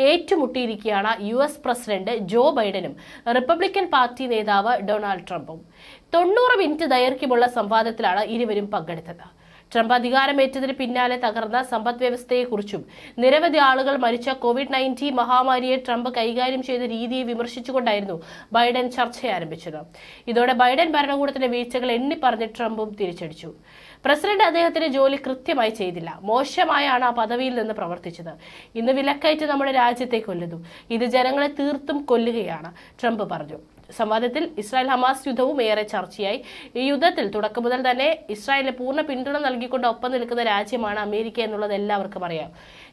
ഏറ്റുമുട്ടിയിരിക്കുകയാണ് U S president Joe ബൈഡനും Republican party നേതാവ് Donald ട്രംപും. തൊണ്ണൂറ് മിനിറ്റ് ദൈർഘ്യമുള്ള സംവാദത്തിലാണ് ഇരുവരും പങ്കെടുത്തത്. ട്രംപ് അധികാരമേറ്റതിന് പിന്നാലെ തകർന്ന സമ്പദ് വ്യവസ്ഥയെക്കുറിച്ചും നിരവധി ആളുകൾ മരിച്ച കോവിഡ് നയന്റീൻ മഹാമാരിയെ ട്രംപ് കൈകാര്യം ചെയ്ത രീതിയെ വിമർശിച്ചുകൊണ്ടായിരുന്നു ബൈഡൻ ചർച്ച ആരംഭിച്ചത്. ഇതോടെ ബൈഡൻ ഭരണകൂടത്തിന്റെ വീഴ്ചകൾ എണ്ണിപ്പറഞ്ഞ് ട്രംപും തിരിച്ചടിച്ചു. പ്രസിഡന്റ് അദ്ദേഹത്തിന്റെ ജോലി കൃത്യമായി ചെയ്തില്ല. മോശമായാണ് ആ പദവിയിൽ നിന്ന് പ്രവർത്തിച്ചത്. ഇന്ന് വിലക്കയറ്റ് നമ്മുടെ രാജ്യത്തെ കൊല്ലുന്നു. ഇത് ജനങ്ങളെ തീർത്തും കൊല്ലുകയാണ് ട്രംപ് പറഞ്ഞു. സംവാദത്തിൽ ഇസ്രായേൽ ഹമാസ് യുദ്ധവും ഏറെ ചർച്ചയായി. ഈ യുദ്ധത്തിൽ തുടക്കം മുതൽ തന്നെ ഇസ്രായേലിന് പൂർണ പിന്തുണ നൽകിക്കൊണ്ട് ഒപ്പം നിൽക്കുന്ന രാജ്യമാണ് അമേരിക്ക എന്നുള്ളത് എല്ലാവർക്കും അറിയാം.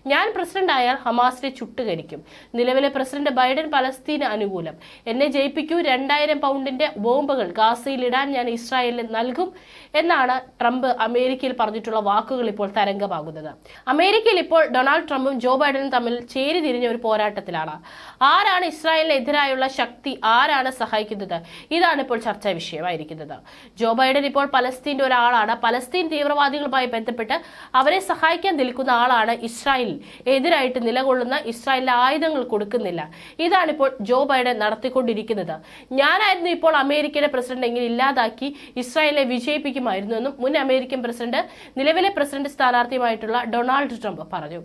ഞാൻ പ്രസിഡന്റ് ആയാൽ ഹമാസിനെ ചുട്ടുകരിക്കും നിലവിലെ പ്രസിഡന്റ് ബൈഡൻ പലസ്തീന് അനുകൂലം. എന്നെ ജയിപ്പിക്കൂ രണ്ടായിരം പൗണ്ടിന്റെ ബോംബുകൾ ഗാസയിൽ ഇടാൻ ഞാൻ ഇസ്രായേലിന് നൽകും എന്നാണ് ട്രംപ് അമേരിക്കയിൽ പറഞ്ഞിട്ടുള്ള വാക്കുകൾ ഇപ്പോൾ തരംഗമാകുന്നത്. അമേരിക്കയിൽ ഇപ്പോൾ ഡൊണാൾഡ് ട്രംപും ജോ ബൈഡനും തമ്മിൽ ചേരി തിരിഞ്ഞ ഒരു പോരാട്ടത്തിലാണ്. ആരാണ് ഇസ്രായേലിനെതിരായുള്ള ശക്തി? ആരാണ് സഹായിക്കുന്നത്. ഇതാണ് ഇപ്പോൾ ചർച്ചാ വിഷയമായിരിക്കുന്നത്. ജോ ബൈഡൻ ഇപ്പോൾ പലസ്തീന്റെ ഒരാളാണ്. പലസ്തീൻ തീവ്രവാദികളുമായി ബന്ധപ്പെട്ട് അവരെ സഹായിക്കാൻ നിൽക്കുന്ന ആളാണ് ഇസ്രായേൽ. എതിരായിട്ട് നിലകൊള്ളുന്ന ഇസ്രായേലിലെ ആയുധങ്ങൾ കൊടുക്കുന്നില്ല. ഇതാണിപ്പോൾ ജോ ബൈഡൻ നടത്തിക്കൊണ്ടിരിക്കുന്നത്. ഞാനായിരുന്നു ഇപ്പോൾ അമേരിക്കയുടെ പ്രസിഡന്റ് എങ്ങനെ ഇല്ലാതാക്കി ഇസ്രായേലിനെ വിജയിപ്പിക്കുമായിരുന്നു എന്നും മുൻ അമേരിക്കൻ പ്രസിഡന്റ് നിലവിലെ പ്രസിഡന്റ് സ്ഥാനാർത്ഥിയുമായിട്ടുള്ള ഡൊണാൾഡ് ട്രംപ് പറഞ്ഞു.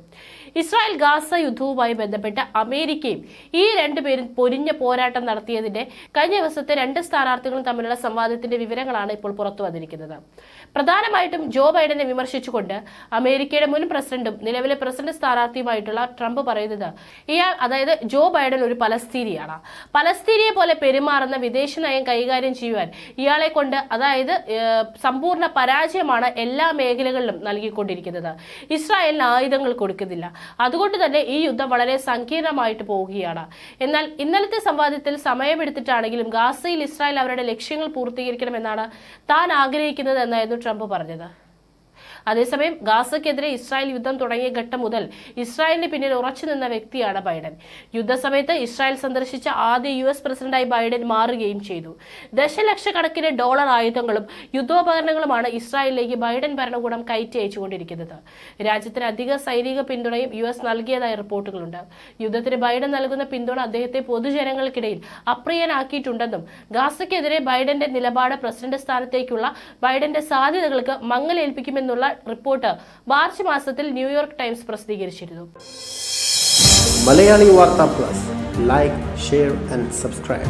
ഇസ്രായേൽ ഗാസ യുദ്ധവുമായി ബന്ധപ്പെട്ട് അമേരിക്കയും ഈ രണ്ടുപേരും പൊരിഞ്ഞ പോരാട്ടം നടത്തിയതിന്റെ കഴിഞ്ഞ ദിവസത്തെ രണ്ട് സ്ഥാനാർത്ഥികളും തമ്മിലുള്ള സംവാദത്തിന്റെ വിവരങ്ങളാണ് ഇപ്പോൾ പുറത്തു വന്നിരിക്കുന്നത്. പ്രധാനമായിട്ടും ജോ ബൈഡനെ വിമർശിച്ചുകൊണ്ട് അമേരിക്കയുടെ മുൻ പ്രസിഡന്റും നിലവിലെ പ്രസിഡന്റ് സ്ഥാനാർത്ഥിയുമായിട്ടുള്ള ട്രംപ് പറയുന്നത് ഇയാൾ അതായത് ജോ ബൈഡൻ ഒരു പലസ്തീനിയാണ്. പലസ്തീനിയെ പോലെ പെരുമാറുന്ന വിദേശ നയം കൈകാര്യം ചെയ്യുവാൻ ഇയാളെ കൊണ്ട് അതായത് സമ്പൂർണ പരാജയമാണ് എല്ലാ മേഖലകളിലും നൽകിക്കൊണ്ടിരിക്കുന്നത്. ഇസ്രായേലിന് ആയുധങ്ങൾ കൊടുക്കുന്നില്ല. അതുകൊണ്ട് തന്നെ ഈ യുദ്ധം വളരെ സങ്കീർണമായിട്ട് പോവുകയാണ്. എന്നാൽ ഇന്നലത്തെ സംവാദത്തിൽ സമയമെടുത്തിട്ടാണെങ്കിലും ഗാസയിൽ ഇസ്രായേൽ അവരുടെ ലക്ഷ്യങ്ങൾ പൂർത്തീകരിക്കണമെന്നാണ് താൻ ആഗ്രഹിക്കുന്നത് എന്നായിരുന്നു ട്രംപ് പറഞ്ഞത്. അതേസമയം ഗാസയ്ക്കെതിരെ ഇസ്രായേൽ യുദ്ധം തുടങ്ങിയ ഘട്ടം മുതൽ ഇസ്രായേലിന് പിന്നിൽ ഉറച്ചു നിന്ന വ്യക്തിയാണ് ബൈഡൻ. യുദ്ധസമയത്ത് ഇസ്രായേൽ സന്ദർശിച്ച ആദ്യ യു എസ് പ്രസിഡന്റായി ബൈഡൻ മാറുകയും ചെയ്തു. ദശലക്ഷക്കണക്കിന് ഡോളർ ആയുധങ്ങളും യുദ്ധോപകരണങ്ങളുമാണ് ഇസ്രായേലിലേക്ക് ബൈഡൻ ഭരണകൂടം കയറ്റി അയച്ചുകൊണ്ടിരിക്കുന്നത്. രാജ്യത്തിന് അധിക സൈനിക പിന്തുണയും യു എസ് നൽകിയതായി റിപ്പോർട്ടുകളുണ്ട്. യുദ്ധത്തിന് ബൈഡൻ നൽകുന്ന പിന്തുണ അദ്ദേഹത്തെ പൊതുജനങ്ങൾക്കിടയിൽ അപ്രിയനാക്കിയിട്ടുണ്ടെന്നും ഗാസയ്ക്കെതിരെ ബൈഡന്റെ നിലപാട് പ്രസിഡന്റ് സ്ഥാനത്തേക്കുള്ള ബൈഡന്റെ സാധ്യതകൾക്ക് മങ്ങലേൽപ്പിക്കുമെന്നുള്ള റിപ്പോർട്ട് മാർച്ച് മാസത്തിൽ ന്യൂയോർക്ക് ടൈംസ് പ്രസിദ്ധീകരിച്ചിരുന്നു. Malayali Vartha plus. Like share and subscribe